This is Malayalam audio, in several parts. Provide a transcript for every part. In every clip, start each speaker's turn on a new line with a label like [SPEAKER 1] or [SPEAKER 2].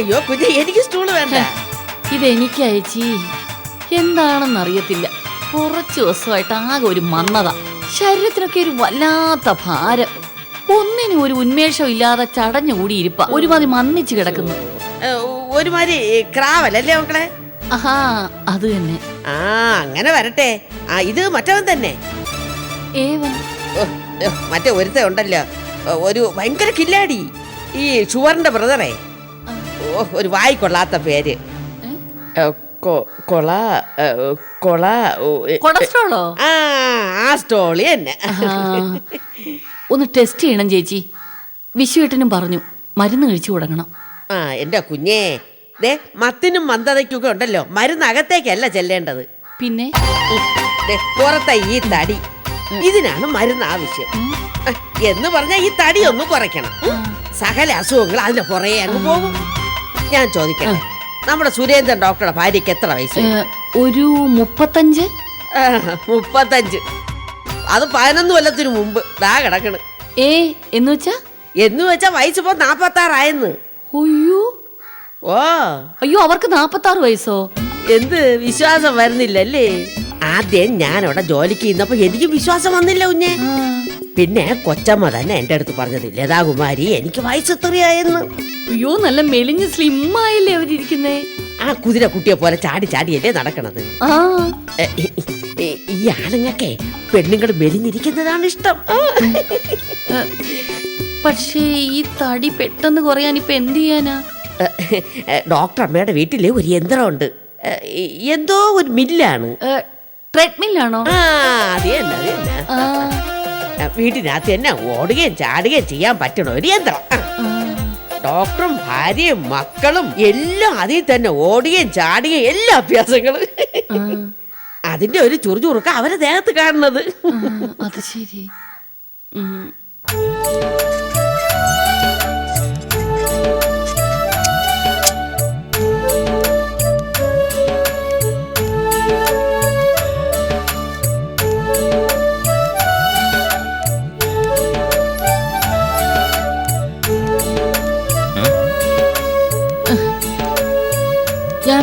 [SPEAKER 1] അയ്യോ കുഞ്ഞെ എനിക്ക് സ്റ്റൂൾ വേണ്ട.
[SPEAKER 2] ഇതെനിക്ക് അയച്ചി. എന്താണെന്നറിയത്തില്ല. കുറച്ച് ദിവസമായിട്ട് ആകെ ഒരു മന്നത ശരീരത്തിനൊക്കെ ഒരു വല്ലാത്ത ഭാരം. ഒന്നിനും ഒരു ഉന്മേഷം ഇല്ലാതെ ചടഞ്ഞുകൂടി ഇരിപ്പ. ഒരുമാതിരി മന്നിച്ചു കിടക്കുന്നു.
[SPEAKER 1] ഒരുമാതിരി ക്രാവലല്ലേ മക്കളെ?
[SPEAKER 2] ആഹാ അത് തന്നെ.
[SPEAKER 1] ആ അങ്ങനെ വരട്ടെ. ആ ഇത് മറ്റവൻ തന്നെ.
[SPEAKER 2] ഏവൻ?
[SPEAKER 1] മറ്റേ ഒരുത്ത ഉണ്ടല്ലോ. ഒരു ഭയങ്കര കില്ലാടി. ഈ ഷുവറിന്റെ ബ്രദറേ ഒരു വായി കൊള്ളാത്ത പേര്. കൊള കൊള
[SPEAKER 2] കൊളസ്ട്രോളോ
[SPEAKER 1] ആ ആ സ്റ്റോളി തന്നെ.
[SPEAKER 2] ഒന്ന് ടെസ്റ്റ് ചെയ്യണം ചേച്ചി. വിശ്വേട്ടനും പറഞ്ഞു മരുന്ന് കഴിച്ചു തുടങ്ങണം
[SPEAKER 1] ആ എന്റെ കുഞ്ഞേ ദേ മത്തിനും മന്ദതയ്ക്കൊക്കെ ഉണ്ടല്ലോ മരുന്ന് അകത്തേക്കല്ല ചെല്ലേണ്ടത്.
[SPEAKER 2] പിന്നെ?
[SPEAKER 1] ദേ, പുറത്തെ ഈ തടി. ഇതിനാണ് മരുന്ന് ആവശ്യം. എന്ന് പറഞ്ഞാൽ ഈ തടി ഒന്ന് കുറയ്ക്കണം. സകല അസുഖങ്ങൾ അതിന്റെ പുറകെ അങ്ങ് പോകും. ഞാൻ ചോദിക്കട്ടെ? നമ്മുടെ സുരേന്ദ്രൻ ഡോക്ടറുടെ ഭാര്യയ്ക്ക് എത്ര വയസ്സ്
[SPEAKER 2] ഒരു മുപ്പത്തഞ്ച്.
[SPEAKER 1] മുപ്പത്തഞ്ച്. അത് പതിനൊന്ന് കൊല്ലത്തിന് മുമ്പ്. ദാ കിടക്കണ്.
[SPEAKER 2] ഏ എന്ന് വെച്ചാ?
[SPEAKER 1] എന്ന് വെച്ചാ വയസ്സിപ്പോ നാപ്പത്താറായെന്ന്.
[SPEAKER 2] അയ്യോ.
[SPEAKER 1] ഓ.
[SPEAKER 2] അയ്യോ അവർക്ക് നാപ്പത്തി ആറ് വയസ്സോ?
[SPEAKER 1] എന്ത് വിശ്വാസം വരുന്നില്ലല്ലേ? ആദ്യം ഞാൻ അവിടെ ജോലിക്ക് ചെയ്യുന്നപ്പോ എനിക്ക് വിശ്വാസം വന്നില്ല കുഞ്ഞെ. പിന്നെ കൊച്ചമ്മ തന്നെ എന്റെ അടുത്ത് പറഞ്ഞത് ലതാകുമാരി എനിക്ക് വയസ്സെത്രയായെന്ന്
[SPEAKER 2] അയ്യോ നല്ല മെലിഞ്ഞ് സ്ലിമ്മായില്ലേ ആയില്ലേ അവരിയ്ക്കുന്നേ
[SPEAKER 1] ആ കുതിര കുട്ടിയെ പോലെ ചാടി ചാടിയല്ലേ നടക്കണത്.
[SPEAKER 2] ആ.
[SPEAKER 1] എ, ഈ- ഈ- ആണുങ്ങക്കെ പെണ്ണുങ്ങൾ മെലിഞ്ഞിരിക്കുന്നതാണ് ഇഷ്ടം. ആ.
[SPEAKER 2] പക്ഷേ ഈ തടി പെട്ടെന്ന് കുറയാൻ ഇപ്പൊ എന്ത് ചെയ്യാനാ?
[SPEAKER 1] എ, ഡോക്ടർ അമ്മയുടെ വീട്ടിലെ ഒരു യന്ത്രമുണ്ട്. എ, എന്തോ ഒരു മില്ലാണ്.
[SPEAKER 2] ട്രെഡ്മില്ലാണോ?
[SPEAKER 1] ആ അത് തന്നെ അത് തന്നെ.
[SPEAKER 2] ആ
[SPEAKER 1] ആ, വീട്ടിനകത്ത് തന്നെ ഓടുകയും ചാടുകയും ചെയ്യാൻ പറ്റണ? ഒരു യന്ത്രം. ഡോക്ടറും ഭാര്യയും മക്കളും എല്ലാം അതിൽ തന്നെ ഓടുകയും ചാടുകയും എല്ലാ അഭ്യാസങ്ങളും. അതിന്റെ ഒരു ചുറുചുറുക്ക അവരെ ദേഹത്ത് കാണുന്നത്.
[SPEAKER 2] അത് ശരി.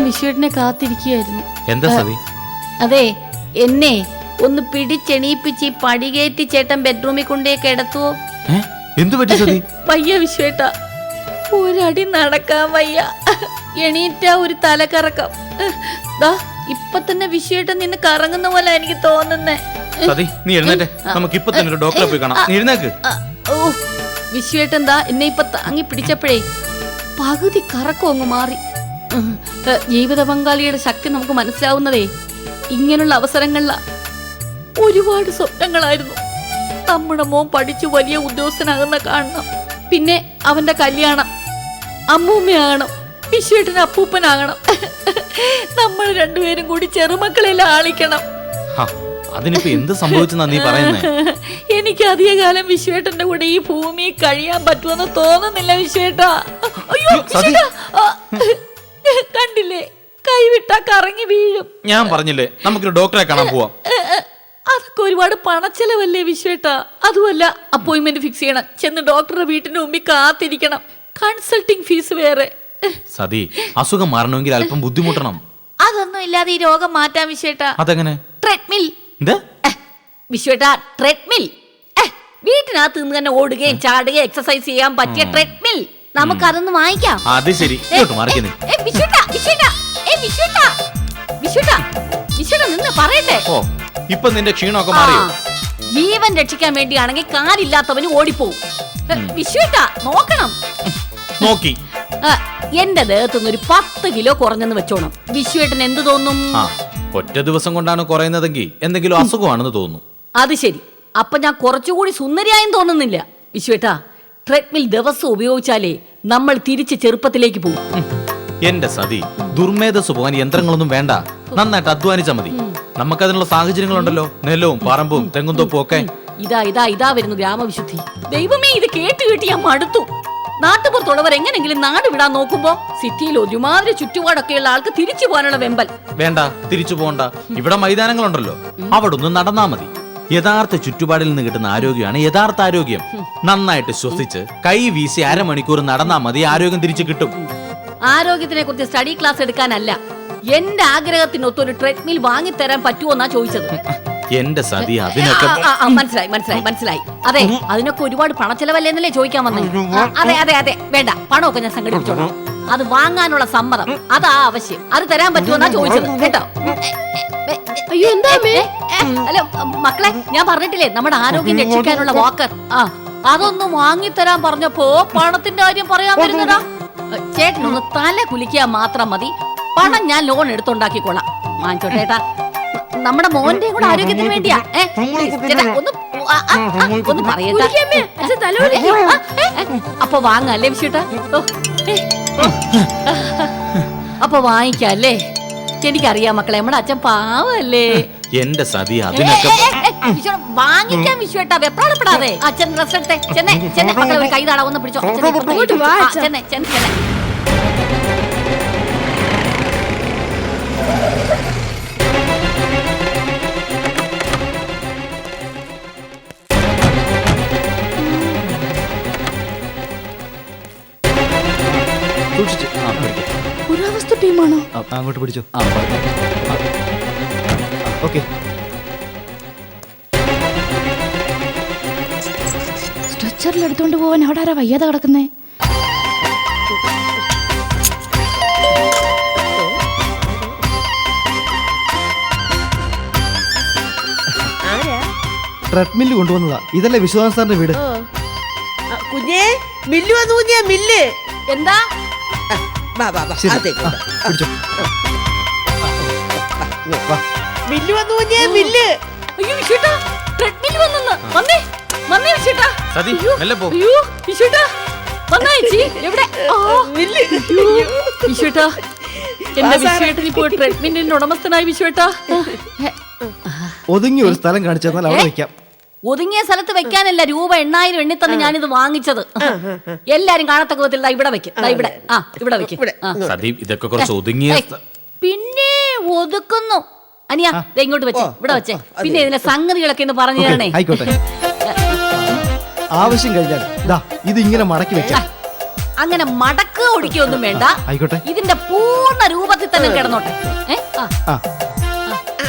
[SPEAKER 2] വിശ്വേട്ടനെ കാത്തിരിക്കുകയായിരുന്നു
[SPEAKER 3] എന്താ സതി?
[SPEAKER 2] അതെ എന്നെ ഒന്ന് പിടിച്ചെണീപ്പിച്ച് ഈ പടികേറ്റി ചേട്ടൻ ബെഡ്റൂമിൽ കൊണ്ടേ കിടത്തുവോ?
[SPEAKER 3] എന്തു പറ്റി സതി?
[SPEAKER 2] വയ്യ വിശ്വേട്ട. ഒരടി നടക്കാൻ വയ്യ. എണീറ്റ ഒരു തലകറക്കം. ദാ ഇപ്പൊ തന്നെ വിശ്വേട്ടൻ നിന്ന് കറങ്ങുന്ന പോലെ എനിക്ക് തോന്നുന്നേ.
[SPEAKER 3] സതി നീ എഴുന്നേറ്റ്. നമുക്ക് ഇപ്പൊ തന്നെ ഒരു ഡോക്ടറെ പോയി കാണാം. നീ എഴുന്നേക്ക്.
[SPEAKER 2] ഓ വിശ്വേട്ടൻ ദാ എന്നെ ഇപ്പൊ താങ്ങി പിടിച്ചപ്പോഴേ പകുതി കറക്കം അങ്ങ് മാറി. ജീവിത പങ്കാളിയുടെ ശക്തി നമുക്ക് മനസ്സിലാവുന്നതേ ഇങ്ങനെയുള്ള അവസരങ്ങളില ഒരുപാട് സ്വപ്നങ്ങളായിരുന്നു. നമ്മുടെ മോൻ പഠിച്ചു വലിയ ഉദ്യോഗസ്ഥനാകുന്ന കാണണം. പിന്നെ അവന്റെ കല്യാണം അമ്മൂമ്മയാകണം വിശ്വേട്ടന് അപ്പൂപ്പനാകണം. നമ്മൾ രണ്ടുപേരും കൂടി ചെറുമക്കളെ ആളിക്കണം.
[SPEAKER 3] അതിനിപ്പോ എന്ത് സംഭവിച്ചെന്നാ നീ
[SPEAKER 2] എനിക്ക് അധികകാലം വിശ്വേട്ടന്റെ കൂടെ ഈ ഭൂമി കഴിയാൻ പറ്റുമെന്ന് തോന്നുന്നില്ല വിശ്വേട്ടാ. അയ്യോ കണ്ടില്ലേ? കൈവിട്ടാ കറങ്ങി വീഴും.
[SPEAKER 3] ഞാൻ പറഞ്ഞില്ലേ നമുക്കൊരു ഡോക്ടറെ കാണാൻ പോവാം.
[SPEAKER 2] അതൊക്കെ ഒരുപാട് പണച്ചെലവല്ലേ വിശ്വേട്ടാ. അതുമല്ല അപ്പോയിന്റ്മെന്റ് ഫിക്സ് ചെയ്യണം. ചെന്ന് ഡോക്ടറുടെ വീട്ടിന്റെ മുമ്പിൽ കാത്തിരിക്കണം. കൺസൾട്ടിങ് ഫീസ് വേറെ.
[SPEAKER 3] സതി അസുഖം മാറണമെങ്കിൽ അല്പം ബുദ്ധിമുട്ടണം.
[SPEAKER 2] അതൊന്നും ഇല്ലാതെ ഈ രോഗം മാറ്റാൻ വിശ്വേട്ടാ.
[SPEAKER 3] അതെങ്ങനെ?
[SPEAKER 2] ട്രെഡ്മിൽ
[SPEAKER 3] എന്ത്?
[SPEAKER 2] വിശ്വേട്ടാ ട്രെഡ്മിൽ വീട്ടിനകത്ത് നിന്ന് തന്നെ ഓടുകയും ചാടുകയും എക്സസൈസ് ചെയ്യാൻ പറ്റിയ ട്രെഡ്മിൽ നമുക്കതൊന്ന് വാങ്ങിക്കാം.
[SPEAKER 3] അത് ശരി. ഇങ്ങോട്ട് മാറിക്ക് നീ
[SPEAKER 2] നിന്ന് പറയട്ടെ.
[SPEAKER 3] ഓ ഇപ്പൊ നിന്റെ ക്ഷീണമൊക്കെ
[SPEAKER 2] ആ,
[SPEAKER 3] മാറിയോ
[SPEAKER 2] ജീവൻ രക്ഷിക്കാൻ വേണ്ടിയാണെങ്കിൽ കാലില്ലാത്തവന് ഓടിപ്പോവും. ഏ, നോക്കണം.
[SPEAKER 3] നോക്കി.
[SPEAKER 2] ആ, എന്റെ ദേഹത്തുനിന്ന് ഒരു പത്ത് കിലോ കുറഞ്ഞെന്ന് വെച്ചോണം. വിശ്വേട്ടൻ എന്ത് തോന്നും?
[SPEAKER 3] ആ ഒറ്റ ദിവസം കൊണ്ടാണ് കുറയുന്നതെങ്കിൽ എന്തെങ്കിലും അസുഖമാണെന്ന് തോന്നുന്നു.
[SPEAKER 2] അത് ശരി. അപ്പൊ ഞാൻ കുറച്ചുകൂടി സുന്ദരിയായും തോന്നുന്നില്ല. വിശ്വേട്ടാ ട്രെഡ്മിൽ ദിവസം ഉപയോഗിച്ചാലേ നമ്മൾ തിരിച്ച് ചെറുപ്പത്തിലേക്ക് പോകും.
[SPEAKER 3] എന്റെ സതി ദുർമേധസ് പോകാൻ യന്ത്രങ്ങളൊന്നും വേണ്ട. നന്നായിട്ട് അധ്വാനിച്ചാൽ മതി. നമുക്കതിനുള്ള സാഹചര്യങ്ങളുണ്ടല്ലോ. നെല്ലവും പറമ്പും തെങ്ങും തൊപ്പും ഒക്കെ.
[SPEAKER 2] ഇതാ ഇതാ ഇതാ വരുന്നു ഗ്രാമവിശുദ്ധി. ദൈവമേ ഇത് കേട്ട് കേട്ട് ഞാൻ മടുത്തു. നാട്ടുപുറത്തുള്ളവർ എങ്ങനെങ്കിലും നാട് വിടാൻ നോക്കുമ്പോ സിറ്റിയിൽ ഒരുമാതിരി ചുറ്റുപാടൊക്കെയുള്ള ആൾക്ക് തിരിച്ചു പോകാനുള്ള വെമ്പൽ.
[SPEAKER 3] വേണ്ട തിരിച്ചു പോകണ്ട. ഇവിടെ മൈതാനങ്ങളുണ്ടല്ലോ. അവിടെ ഒന്ന് നടന്നാ മതി. യഥാർത്ഥ ചുറ്റുപാടിൽ നിന്ന് കിട്ടുന്ന ആരോഗ്യമാണ് യഥാർത്ഥ ആരോഗ്യം നന്നായിട്ട് ശ്വസിച്ച് കൈ വീശി അരമണിക്കൂർ നടന്നാൽ മതി ആരോഗ്യം തിരിച്ചു കിട്ടും.
[SPEAKER 2] ആരോഗ്യത്തിനെ കുറിച്ച് സ്റ്റഡി ക്ലാസ് എടുക്കാനല്ല. എന്റെ ആഗ്രഹത്തിനൊത്ത് ഒരു ട്രെഡ്മിൽ വാങ്ങിത്തരാൻ പറ്റുമോ എന്നാ ചോദിച്ചത്
[SPEAKER 3] എന്റെ സതി അതിനൊക്കെ
[SPEAKER 2] ആ, ആ, മനസ്സിലായി മനസ്സിലായി മനസ്സിലായി. അതെ അതിനൊക്കെ ഒരുപാട് പണച്ചെലവല്ലേന്നല്ലേ ചോദിക്കാൻ വന്നേ? ആ, അതെ അതെ അതെ. വേണ്ട പണമൊക്കെ ഞാൻ സംഘടിപ്പിച്ചോളാം. അത് വാങ്ങാനുള്ള സമ്മതം. അതാ ആവശ്യം. അത് തരാൻ പറ്റുമെന്നാ ചോദിച്ചത്. കേട്ടോ? അയ്യോ എന്താ അല്ല മക്കളെ ഞാൻ പറഞ്ഞിട്ടില്ലേ നമ്മുടെ ആരോഗ്യം രക്ഷിക്കാനുള്ള വാക്കർ ആ അതൊന്നും വാങ്ങിത്തരാൻ പറഞ്ഞപ്പോ പണത്തിന്റെ കാര്യം പറയാൻ വരുന്നതാ ചേട്ടനൊന്ന് തല കുലിക്കാൻ മാത്രം മതി പണം ഞാൻ ലോൺ എടുത്തുണ്ടാക്കിക്കോളാം വാങ്ങിച്ചോട്ടേട്ടാ നമ്മുടെ മോന്റെ കൂടെ ആരോഗ്യത്തിന് വേണ്ടിയാ ഒന്ന് ഒന്ന് പറയട്ടാ അപ്പൊ വാങ്ങല്ലേ വിശുട്ട അപ്പൊ വാങ്ങിക്കാം അല്ലേ എനിക്കറിയാം മക്കളെ നമ്മുടെ അച്ഛൻ പാവല്ലേ
[SPEAKER 3] എന്റെ സതി അതിനൊക്കെ
[SPEAKER 2] വാങ്ങിക്കാൻ വിശ്വേട്ടാ വെപ്രാളപ്പെടാതെ. അച്ഛൻ ഡ്രസ് എടുത്തേ. ചെന്നേ ചെന്നേ മക്കളെ ഒരു കൈ താടാ ഒന്ന് പിടിച്ചോ. ചെന്നേ. ചെന്നേ ചെന്നേ ചെന്നേ
[SPEAKER 3] സൂക്ഷിച്ച്. ആ, പിടിക്ക്.
[SPEAKER 4] പുരാവസ്തു ടീമാണോ?
[SPEAKER 3] അങ്ങോട്ട് പിടിച്ചു. ആ ഓക്കെ.
[SPEAKER 4] സ്ട്രെച്ചറിൽ എടുത്തുകൊണ്ട് പോവാൻ അവിടെ ആരാ വയ്യാതെ കിടക്കുന്നേ?
[SPEAKER 1] ആരാ?
[SPEAKER 5] ട്രെഡ്മില്ല് കൊണ്ടുവന്നതാ. ഇതല്ലേ വിശ്വനാഥ് സാറിന്റെ വീട്?
[SPEAKER 1] കുഞ്ഞേ മില്ല് വന്നു കുഞ്ഞേ മില്ല്.
[SPEAKER 2] എന്താ?
[SPEAKER 1] ആ, വാ വാ വാ. വാ.
[SPEAKER 5] പിടിച്ചോ. വാ.
[SPEAKER 1] മില്ല് വന്നു കുഞ്ഞേ മില്ല്
[SPEAKER 2] അയ്യോ വിഷുട്ടാ ട്രെഡ്മിൽ വന്നെന്ന്. വന്നേ വന്നേ വിഷുട്ടാ.
[SPEAKER 3] സതി മെല്ലെ പോ.
[SPEAKER 2] അയ്യോ വിഷുട്ടാ. വന്നാ ചേച്ചി എവിടെ? ആ,
[SPEAKER 1] മില്ല്
[SPEAKER 2] വിഷുട്ടാ. എന്റെ നീ ഇപ്പോൾ ട്രെഡ്മിന്റെ ഉടമസ്ഥനായി വിഷുവേട്ടാ.
[SPEAKER 5] ഒതുങ്ങി ഒരു സ്ഥലം കാണിച്ചു തന്നാൽ അവിടെ വെക്കാം.
[SPEAKER 2] ഒതുങ്ങിയ സ്ഥലത്ത് വെക്കാനല്ല രൂപ എണ്ണായിരം എണ്ണി തന്നെ ഞാനിത് വാങ്ങിച്ചത്. എല്ലാരും കാണത്തക്ക വിധത്തിൽ ദാ ഇവിടെ വെക്കും. ദാ ഇവിടെ. ആ ഇവിടെ വെക്കും.
[SPEAKER 1] ഇവിടെ.
[SPEAKER 2] ആ.
[SPEAKER 3] സതി ഇതൊക്കെ കുറച്ച് ഒതുങ്ങിയ
[SPEAKER 2] ഏയ്, പിന്നെ ഒതുക്കുന്നു. അനിയ ദേ ഇങ്ങോട്ട് വെച്ചേ ഇവിടെ വെച്ചേ. പിന്നെ ഇതിന്റെ സംഗതികളൊക്കെ ഒന്ന് പറഞ്ഞു തരണേ.
[SPEAKER 5] ആയിക്കോട്ടെ. ആവശ്യം കഴിഞ്ഞാൽ ദാ ഇത് ഇങ്ങനെ മടക്കി വെക്കാം
[SPEAKER 2] അങ്ങനെ മടക്കുക ഒടിക്കൊന്നും വേണ്ട.
[SPEAKER 5] ആയിക്കോട്ടെ.
[SPEAKER 2] ഇതിന്റെ പൂർണ രൂപത്തിൽ തന്നെ കിടന്നോട്ടെ. ഏ? ആ.
[SPEAKER 5] ആ.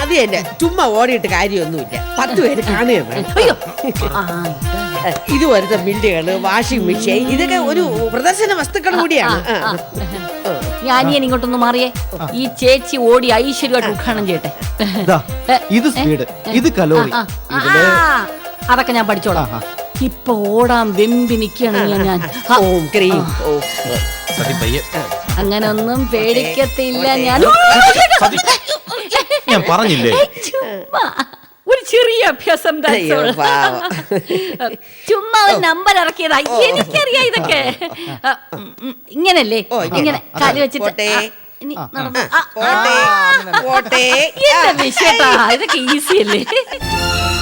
[SPEAKER 1] അത് തന്നെ. ചുമ്മാ ഓടിയിട്ട് കാര്യമൊന്നുമില്ല. പത്ത് പേര്
[SPEAKER 2] അയ്യോ. ആ, ഇതാ.
[SPEAKER 1] ഇതുപോലത്തെ ബിൽഡുകൾ വാഷിംഗ് മെഷീൻ ഇതൊക്കെ ഒരു പ്രദർശന വസ്തുക്കൾ കൂടിയാണ്.
[SPEAKER 2] ആ,
[SPEAKER 1] ആ.
[SPEAKER 2] ആ. ഞാനിയൻ ഇങ്ങോട്ടൊന്ന് മാറിയേ. ഈ ചേച്ചി ഓടി ഐശ്വര്യമായിട്ട് ഉദ്ഘാടനം ചെയ്യട്ടെ.
[SPEAKER 5] ദാ ഇത് സ്പീഡ് ഇത് കലോറി.
[SPEAKER 2] ഇതിൽ ആ, അതൊക്കെ ഞാൻ പഠിച്ചോളാം. ഇപ്പൊ ഓടാൻ വെമ്പി നിക്കാണ് ഞാൻ ഞാൻ ആ,
[SPEAKER 1] ഓം ക്രീം. ഓ.
[SPEAKER 3] സതി പയ്യെ.
[SPEAKER 2] അങ്ങനെ ഒന്നും പേടിക്കത്തില്ല. ഞാൻ
[SPEAKER 3] ഞാൻ പറഞ്ഞില്ലേ?
[SPEAKER 2] ചുമ്മാ. ഒരു ചെറിയ അഭ്യാസം that's
[SPEAKER 1] അയ്യോ,
[SPEAKER 2] all.
[SPEAKER 1] പാവം.
[SPEAKER 2] ചുമ്മാ ഒരു നമ്പർ ഇറക്കിയതാ. എനിക്കറിയാം ഇതൊക്കെ. ആ, ഉം, ഉം, ഇങ്ങനല്ലേ?
[SPEAKER 1] ഓ, ഇങ്ങനെ.
[SPEAKER 2] ഇങ്ങനെ കാൽ വെച്ചിട്ട്.
[SPEAKER 1] പോട്ടെ.
[SPEAKER 2] ആ, ഇനി നടന്നു. ആ,
[SPEAKER 1] പോട്ടെ പോട്ടെ.
[SPEAKER 2] എന്താ വിഷയട്ടാ ഇതൊക്കെ ഈസി അല്ലേ?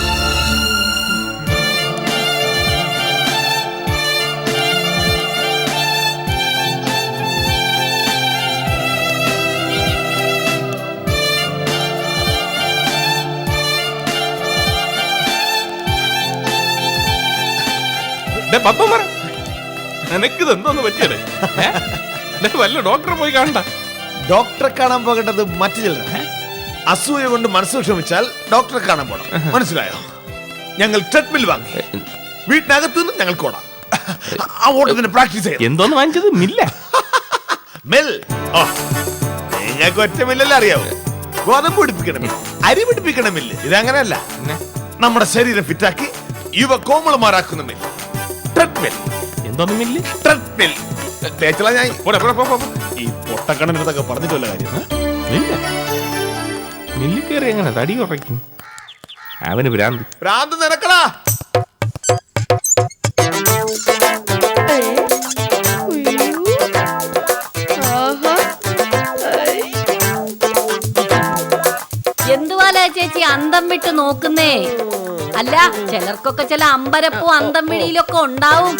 [SPEAKER 6] ഡേ പറ. നിനക്കിത് എന്തോന്ന് പറ്റിയത് വല്ല ഡോക്ടറെ പോയി കാണണ്ട.
[SPEAKER 7] ഡോക്ടറെ കാണാൻ പോകേണ്ടത് മറ്റു ചിലർ അസൂയ കൊണ്ട് മനസ്സ് വിഷമിച്ചാൽ ഡോക്ടറെ കാണാൻ പോണം. മനസ്സിലായോ? ഞങ്ങൾ ട്രെഡ്മിൽ വാങ്ങി. വീട്ടിനകത്തു നിന്ന് ഞങ്ങൾക്ക് ഓടാം ആ ഓട്ടത്തിന് പ്രാക്ടീസ് ചെയ്യാം
[SPEAKER 6] എന്തോന്ന് വാങ്ങിച്ചത്? മില്ല.
[SPEAKER 7] മിൽ ഓ നിങ്ങൾക്ക് ഒറ്റ മില്ലല്ലേ അറിയാവൂ. ഗോതമ്പ് പിടിപ്പിക്കണമില്ല അരി പിടിപ്പിക്കണമില്ല ഇതങ്ങനെയല്ല നമ്മുടെ ശരീരം ഫിറ്റാക്കി യുവ കോമളമാരാക്കുന്ന മിൽ ട്രെഡ്മിൽ
[SPEAKER 6] എന്തോന്ന് മില്ല്?
[SPEAKER 7] ട്രെഡ്മിൽ തേച്ചള ഞാൻ പോടെ, പോടെ, പോ, പോ, പോ. ഈ പൊട്ടക്കണ്ണനടുത്തൊക്കെ പറഞ്ഞിട്ടുള്ള കാര്യം ഏ?
[SPEAKER 6] മില്ല? മില്ലിൽ കയറി എങ്ങനെ? തടി കുറയ്ക്കും. അവന് ഭ്രാന്ത്.
[SPEAKER 7] ഭ്രാന്ത് നിനക്കടാ.
[SPEAKER 2] എന്തുവാലാ ചേച്ചി? അന്തം വിട്ട് നോക്കുന്നേ. അല്ല ചിലർക്കൊക്കെ ചില അമ്പരപ്പും അന്തം വിളിയിലൊക്കെ ഉണ്ടാവും.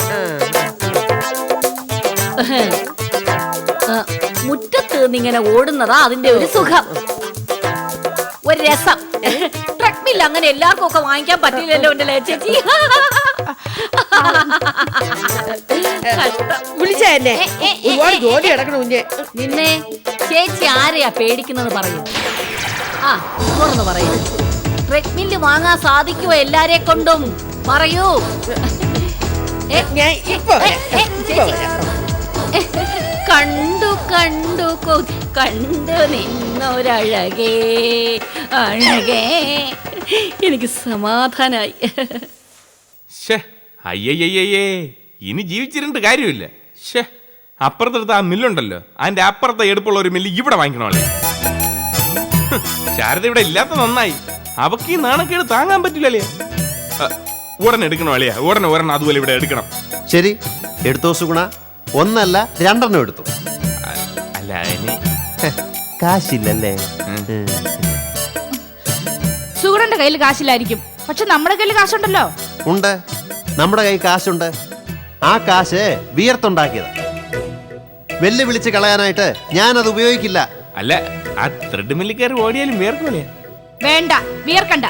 [SPEAKER 2] മുറ്റത്ത് നിന്നിങ്ങനെ ഓടുന്നതാ അതിന്റെ ഒരു സുഖം. ഒരു രസം. ട്രക്മില്ല അങ്ങനെ എല്ലാവർക്കും ഒക്കെ വാങ്ങിക്കാൻ പറ്റില്ലല്ലോ എന്റെ ലേച്ചേച്ചി ചേച്ചി.
[SPEAKER 1] ഒരുപാട് ജോലി കിടക്കണം കുഞ്ഞെ
[SPEAKER 2] നിന്നെ ചേച്ചി ആരെയാ പേടിക്കുന്നത് പറയൂ. ആ തുറന്ന് പറയൂ. ട്രെഡ്മില്ല് വാങ്ങാൻ സാധിക്കുമോ എല്ലാരെ കൊണ്ടും? പറയൂ.
[SPEAKER 1] ഞാൻ.
[SPEAKER 2] കണ്ടു കണ്ടു കണ്ടു നിന്നൊരഴകേ അഴകേ. എനിക്ക് സമാധാനായി.
[SPEAKER 6] ഷേ അയ്യയ്യയ്യേ ഇനി ജീവിച്ചിരുന്നിട്ട് കാര്യമില്ല. ഷേ അപ്പുറത്തെടുത്ത് ആ മില്ലുണ്ടല്ലോ. അതിന്റെ അപ്പുറത്തെ എടുപ്പുള്ള ഒരു മില്ല് ഇവിടെ വാങ്ങിക്കണോളെ ഹ്, ശാരദ ഇവിടെ ഇല്ലാത്ത നന്നായി. അവക്ക് ഈ നാണക്കേട് താങ്ങാൻ പറ്റില്ലല്ലേ? ഉടനെ എടുക്കണം അളിയ? ഉടനെ ഉടനെ അതുപോലെ ഇവിടെ എടുക്കണം.
[SPEAKER 8] ശരി എടുത്തോ സുഗുണ ഒന്നല്ല രണ്ടെണ്ണം എടുത്തു.
[SPEAKER 6] അല്ല അതിന്
[SPEAKER 8] കാശില്ലല്ലേ.
[SPEAKER 4] സുഗുണന്റെ കയ്യിൽ കാശില്ലായിരിക്കും. പക്ഷെ നമ്മുടെ കയ്യിൽ കാശുണ്ടല്ലോ.
[SPEAKER 8] ഉണ്ട്. നമ്മുടെ കയ്യിൽ കാശുണ്ട്. ആ കാശ് വിയർത്തുണ്ടാക്കിയത്. വെല്ലുവിളിച്ച് കളയാനായിട്ട് ഞാനത് ഉപയോഗിക്കില്ല.
[SPEAKER 6] അല്ല ആ ത്രെഡ് മില്ലിൽ കയറി ഓടിയാലും വേർക്കൂലേ
[SPEAKER 4] വേണ്ട വിയർക്കണ്ട.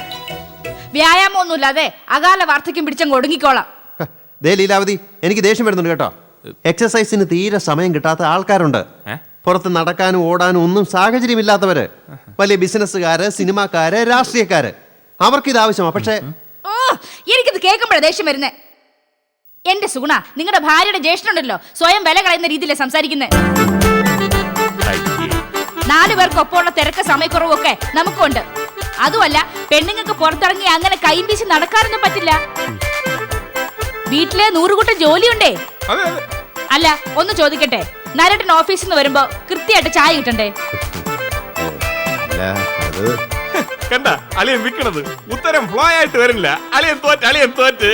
[SPEAKER 4] വ്യായാമമൊന്നുമില്ലാതെ അകാല വാർദ്ധക്യം പിടിച്ചങ്ങ് ഒടുങ്ങിക്കോളാം.
[SPEAKER 8] ഹ, ദേ ലീലാവതി എനിക്ക് ദേഷ്യം വരുന്നുണ്ട് കേട്ടോ. എക്സസൈസിന് തീരെ സമയം കിട്ടാത്ത ആൾക്കാരുണ്ട്.
[SPEAKER 6] ഏ?
[SPEAKER 8] പുറത്ത് നടക്കാനും ഓടാനും ഒന്നും സാഹചര്യമില്ലാത്തവര് വലിയ ബിസിനസ്സുകാര് സിനിമാക്കാര് രാഷ്ട്രീയക്കാര്. അവർക്ക് ഇത് ആവശ്യമാണ് പക്ഷേ
[SPEAKER 4] ഓ എനിക്കിത് കേൾക്കുമ്പോഴേ ദേഷ്യം വരുന്നേ. എന്റെ സുഗുണ നിങ്ങളുടെ ഭാര്യയുടെ ജ്യേഷ്ഠനുണ്ടല്ലോ സ്വയം വില കളയുന്ന രീതിയിലെ സംസാരിക്കുന്നേ. നാലു പേർക്ക് ഒപ്പമുള്ള തിരക്ക് സമയക്കുറവൊക്കെ നമുക്കുണ്ട്. അതുമല്ല പെണ്ണുങ്ങൾക്ക് പുറത്തിറങ്ങി അങ്ങനെ കൈ വീശി നടക്കാനൊന്നും പറ്റില്ല. വീട്ടിലെ നൂറുകൂട്ടം ജോലിയുണ്ടേ? അല്ല ഒന്ന് ചോദിക്കട്ടെ. നരട്ടൻ ഓഫീസിൽ നിന്ന് വരുമ്പോ കൃത്യമായിട്ട് ചായ കിട്ടണ്ടേ?
[SPEAKER 8] അത്
[SPEAKER 6] കണ്ട അളിയൻ വിൽക്കണത്. ഉത്തരം ഫ്ലോ ആയിട്ട് വരില്ല. അളിയൻ തോറ്റ് അളിയൻ തോറ്റ്.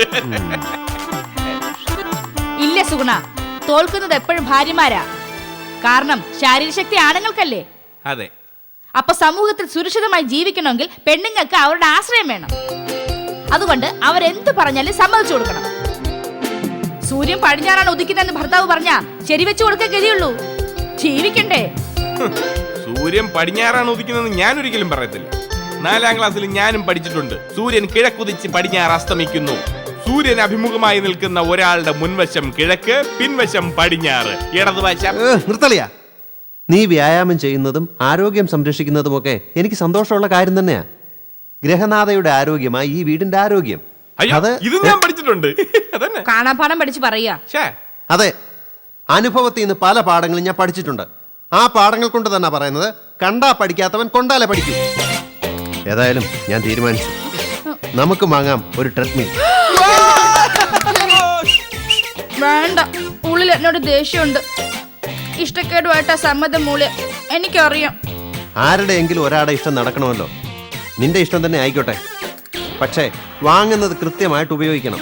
[SPEAKER 4] ഇല്ല സുഗുണ. തോൽക്കുന്നത് എപ്പോഴും ഭാര്യമാരാ. കാരണം ശാരീരിക ശക്തി ആണുങ്ങൾക്കല്ലേ.
[SPEAKER 6] അതെ.
[SPEAKER 4] അപ്പൊ സമൂഹത്തിൽ സുരക്ഷിതമായി ജീവിക്കണമെങ്കിൽ പെണ്ണുങ്ങൾക്ക് അവരുടെ ആശ്രയം വേണം. അതുകൊണ്ട് അവരെന്ത് പറഞ്ഞാലും സമ്മതിച്ചു കൊടുക്കണം. സൂര്യൻ പടിഞ്ഞാറാണ് ഉദിക്കുന്നതെന്ന് ഭർത്താവ് പറഞ്ഞ ശരിവെച്ചു കൊടുക്കാൻ ഗതിയുള്ളൂ ജീവിക്കണ്ടേ.
[SPEAKER 6] സൂര്യൻ പടിഞ്ഞാറാണ് ഉദിക്കുന്നതെന്ന് ഞാൻ ഒരിക്കലും പറയത്തില്ല. നാലാം ക്ലാസ്സിൽ ഞാനും പഠിച്ചിട്ടുണ്ട്. സൂര്യൻ കിഴക്കുതിച്ച് പടിഞ്ഞാറ് അസ്തമിക്കുന്നു. സൂര്യൻ അഭിമുഖമായി നിൽക്കുന്ന ഒരാളുടെ മുൻവശം കിഴക്ക് പിൻവശം പടിഞ്ഞാറ്. ഇടതുവശം.
[SPEAKER 8] നിർത്തലിയാ നീ വ്യായാമം ചെയ്യുന്നതും ആരോഗ്യം സംരക്ഷിക്കുന്നതുമൊക്കെ എനിക്ക് സന്തോഷമുള്ള കാര്യം തന്നെയാ. ഗ്രഹനാഥയുടെ ആരോഗ്യമായി ഈ വീടിന്റെ ആരോഗ്യം.
[SPEAKER 6] അയ്യോ
[SPEAKER 8] അത്
[SPEAKER 6] ഇത് ഞാൻ പഠിച്ചിട്ടുണ്ട്. അതന്നെ.
[SPEAKER 4] കാണാപ്പാടം പഠിച്ച് പറയാ
[SPEAKER 6] ഛേ
[SPEAKER 8] അതെ അനുഭവത്തിൽ നിന്ന് പല പാഠങ്ങളും ഞാൻ പഠിച്ചിട്ടുണ്ട്. ആ പാഠങ്ങൾ കൊണ്ട് തന്നെ പറയുന്നത് കണ്ടാ പഠിക്കാത്തവൻ കൊണ്ടാലേ പഠിക്കും. ഏതായാലും ഞാൻ തീരുമാനിച്ചു. നമുക്ക് വാങ്ങാം ഒരു ട്രെഡ്മിൽ
[SPEAKER 4] വേണ്ട ഉള്ളിൽ എന്നോട് ദേഷ്യമുണ്ട്. ഇഷ്ടക്കേടുമായിട്ടാ സമ്മതം മൂല്യം എനിക്കറിയാം.
[SPEAKER 8] ആരുടെയെങ്കിലും ഒരാളുടെ ഇഷ്ടം നടക്കണമല്ലോ. നിന്റെ ഇഷ്ടം തന്നെ ആയിക്കോട്ടെ. പക്ഷേ വാങ്ങുന്നത് കൃത്യമായിട്ട് ഉപയോഗിക്കണം.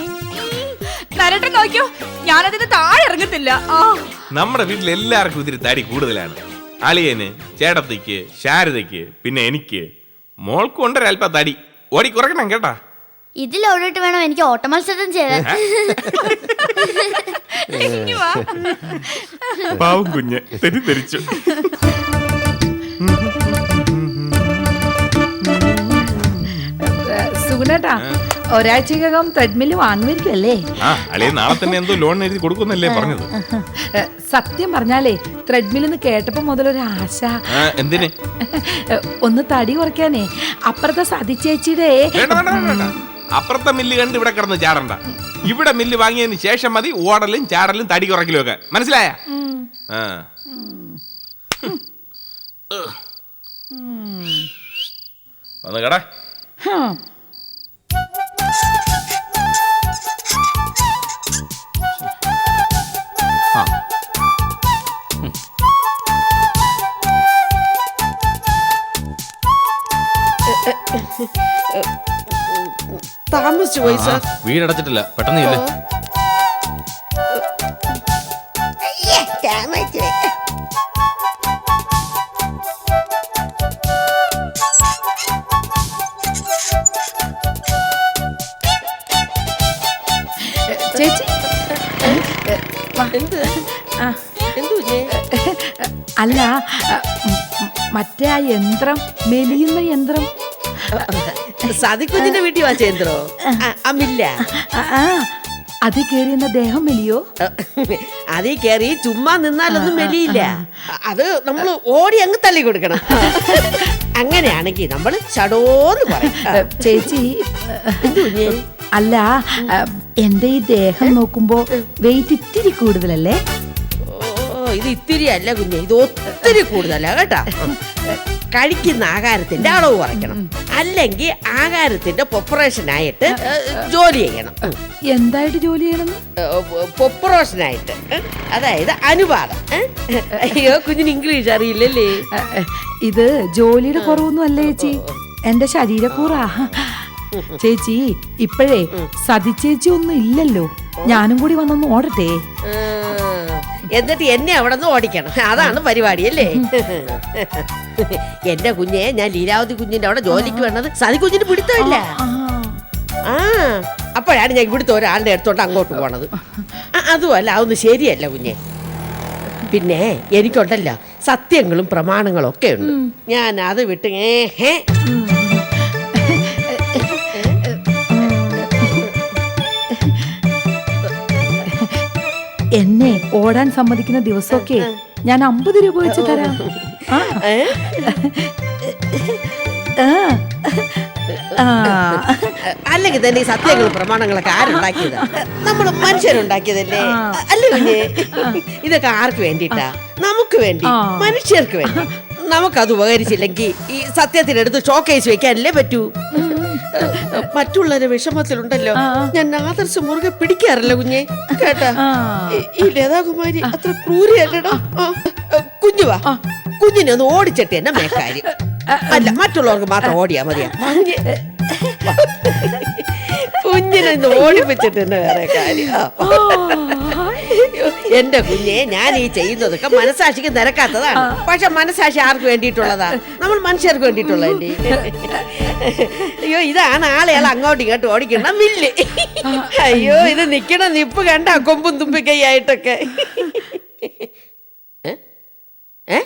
[SPEAKER 4] നരട്ടൻ നോക്കിയോ? ഞാനതിന് താഴെ ഇറങ്ങത്തില്ല. ആ.
[SPEAKER 6] നമ്മുടെ വീട്ടിൽ എല്ലാവർക്കും ഇതിരി തടി കൂടുതലാണ്. അളിയന് ചേട്ടത്തിക്ക് ശാരദയ്ക്ക് പിന്നെ എനിക്ക്. മോൾക്കും ഉണ്ടൊരൽപ്പം തടി. ഓടി കുറയ്ക്കണം കേട്ടാ.
[SPEAKER 9] ഇതിൽ ഓടിട്ട് വേണം എനിക്ക് ഓട്ടമത്സരം ചെയ്യാൻ.
[SPEAKER 6] പാവം കുഞ്ഞ് തെറ്റിദ്ധരിച്ചു.
[SPEAKER 10] സുഗുണേട്ടാ ഒരാഴ്ചക്കകം ത്രെഡ്മിൽ വാങ്ങുമായിരിക്കുമല്ലേ
[SPEAKER 6] ആ നാളെ തന്നെ എന്തോ ലോൺ എഴുതി കൊടുക്കുന്നല്ലേ പറഞ്ഞത്.
[SPEAKER 10] സത്യം പറഞ്ഞാലേ ത്രെഡ്മില്ലെന്ന് കേട്ടപ്പോ മുതലൊരു ആശ
[SPEAKER 6] ആ, എന്തിന്?
[SPEAKER 10] ഒന്ന് തടി കുറയ്ക്കാനേ അപ്പുറത്തെ സതി ചേച്ചിയുടെ
[SPEAKER 6] വേണ്ട വേണ്ട വേണ്ട, വേണ്ട. അപ്പുറത്തെ മില്ല് കണ്ട് ഇവിടെ കിടന്ന് ചാടണ്ട. ഇവിടെ മില്ല് വാങ്ങിയതിന് ശേഷം മതി ഓടലും ചാടലും തടി കുറയ്ക്കലും ഒക്കെ. മനസ്സിലായ? ആ. വന്ന് കടാ.
[SPEAKER 1] താമസിച്ചു പോയി സാർ
[SPEAKER 3] വീടടച്ചിട്ടില്ല. പെട്ടെന്ന് ഇല്ലേ
[SPEAKER 10] ചേച്ചി?
[SPEAKER 1] എന്ത്?
[SPEAKER 10] ആ,
[SPEAKER 1] എന്തു കുഞ്ഞേ?
[SPEAKER 10] അല്ല മറ്റേ ആ യന്ത്രം മെലിയുന്ന യന്ത്രം.
[SPEAKER 1] സതിക്കുഞ്ഞിന്റെ വീട്ടിൽ വാ ചേന്ദ്രോ. അമ്മില്ല
[SPEAKER 10] അത് കേറിയെന്ന ദേഹം മെലിയോ?
[SPEAKER 1] അതിൽ കേറി ചുമ്മാ നിന്നാലൊന്നും മെലിയില്ല. അത് നമ്മൾ ഓടി അങ്ങ് തള്ളി കൊടുക്കണം. അങ്ങനെയാണെങ്കിൽ നമ്മൾ ചടോന്ന് പറയും.
[SPEAKER 10] ചേച്ചി? അല്ല എന്റെ ഈ ദേഹം നോക്കുമ്പോ വെയിറ്റ് ഇത്തിരി കൂടുതലല്ലേ?
[SPEAKER 1] ഓ ഇത് ഇത്തിരി അല്ല കുഞ്ഞെ ഇത് ഒത്തിരി കൂടുതലാ കേട്ടാ. കഴിക്കുന്ന ആഹാരത്തിന്റെ അളവ് കുറയ്ക്കണം. അല്ലെങ്കിൽ ആഹാരത്തിന്റെ പൊപ്പറേഷൻ ആയിട്ട് ജോലി ചെയ്യണം.
[SPEAKER 10] എന്തായിട്ട് ജോലി ചെയ്യണം?
[SPEAKER 1] പൊപ്പറേഷൻ ആയിട്ട് അതായത് അനുപാതം. അയ്യോ കുഞ്ഞിന് ഇംഗ്ലീഷ് അറിയില്ലല്ലേ?
[SPEAKER 10] ഇത് ജോലിയുടെ കുറവൊന്നും അല്ല ചേച്ചി? എന്റെ ശരീരക്കൂറ ചേച്ചി ഇപ്പോഴേ സതി ചേച്ചി ഒന്നും ഇല്ലല്ലോ. ഞാനും കൂടി വന്നൊന്ന് ഓടട്ടെ.
[SPEAKER 1] ആ, എന്നിട്ട് എന്നെ അവിടെ നിന്ന് ഓടിക്കണം. അതാണ് പരിപാടി അല്ലേ? എന്റെ കുഞ്ഞെ ഞാൻ ലീലാവതി കുഞ്ഞിന്റെ അവിടെ ജോലിക്ക് വേണ്ടത് സതി കുഞ്ഞിന് പിടുത്തമില്ല.
[SPEAKER 10] ആ,
[SPEAKER 1] അപ്പോഴാണ് ഞാൻ ഇവിടുത്തെ ഒരാളുടെ അടുത്തോട്ട് അങ്ങോട്ട് പോണത്. അതുമല്ല അതൊന്നും ശരിയല്ല കുഞ്ഞെ. പിന്നെ എനിക്കുണ്ടല്ലോ സത്യങ്ങളും പ്രമാണങ്ങളും ഒക്കെ ഉണ്ട്. ഞാൻ അത് വിട്ട് ഏ
[SPEAKER 10] എന്നെ ഓടാൻ സമ്മതിക്കുന്ന ദിവസമൊക്കെ ഞാൻ അമ്പത് രൂപ വെച്ച് തരാം.
[SPEAKER 1] അല്ലെങ്കിൽ തന്നെ ഈ സത്യങ്ങളും പ്രമാണങ്ങളൊക്കെ ആരുണ്ടാക്കിയത്? നമ്മൾ മനുഷ്യരുണ്ടാക്കിയതല്ലേ? അല്ലേ ഇതൊക്കെ ആർക്ക് വേണ്ടിട്ടാ? നമുക്ക് വേണ്ടി മനുഷ്യർക്ക് വേണ്ടി. നമുക്കത് ഉപകരിച്ചില്ലെങ്കിൽ ഈ സത്യത്തിനെടുത്ത് ഷോക്കേസ് വെക്കാനല്ലേ പറ്റൂ? മറ്റുള്ളവരെ വിഷമത്തിലുണ്ടല്ലോ. ഞാൻ ആദർശ മുറുകെ പിടിക്കാറില്ല കുഞ്ഞെ. കേട്ടാ. ഈ- ലതാകുമാരി അത്ര ക്രൂരിയല്ലടാ. കുഞ്ഞുവാ കുഞ്ഞിനെ ഒന്ന് ഓടിച്ചിട്ട് എന്നെ മേക്കാര്യം അല്ല മറ്റുള്ളവർക്ക് മാത്രം ഓടിയാ മതിയാ. കുഞ്ഞ് കുഞ്ഞിനെ ഒന്ന് ഓടിപ്പിച്ചിട്ട് വേറെ കാര്യം. എന്റെ കുഞ്ഞെ ഞാൻ ഈ ചെയ്യുന്നതൊക്കെ മനസാക്ഷിക്ക് നിരക്കാത്തതാണ്. പക്ഷെ മനസാക്ഷി ആർക്ക് വേണ്ടിയിട്ടുള്ളതാ? നമ്മൾ മനുഷ്യർക്ക് വേണ്ടിയിട്ടുള്ളതല്ലേ അയ്യോ ഇതാണ് ആളെയാൾ അങ്ങോട്ടും ഇങ്ങോട്ടും ഓടിക്കണം വില്ല് അയ്യോ ഇത് നിക്കണ നിപ്പ് കണ്ട കൊമ്പും തുമ്പിക്കൈയായിട്ടൊക്കെ ഏ, ഏ,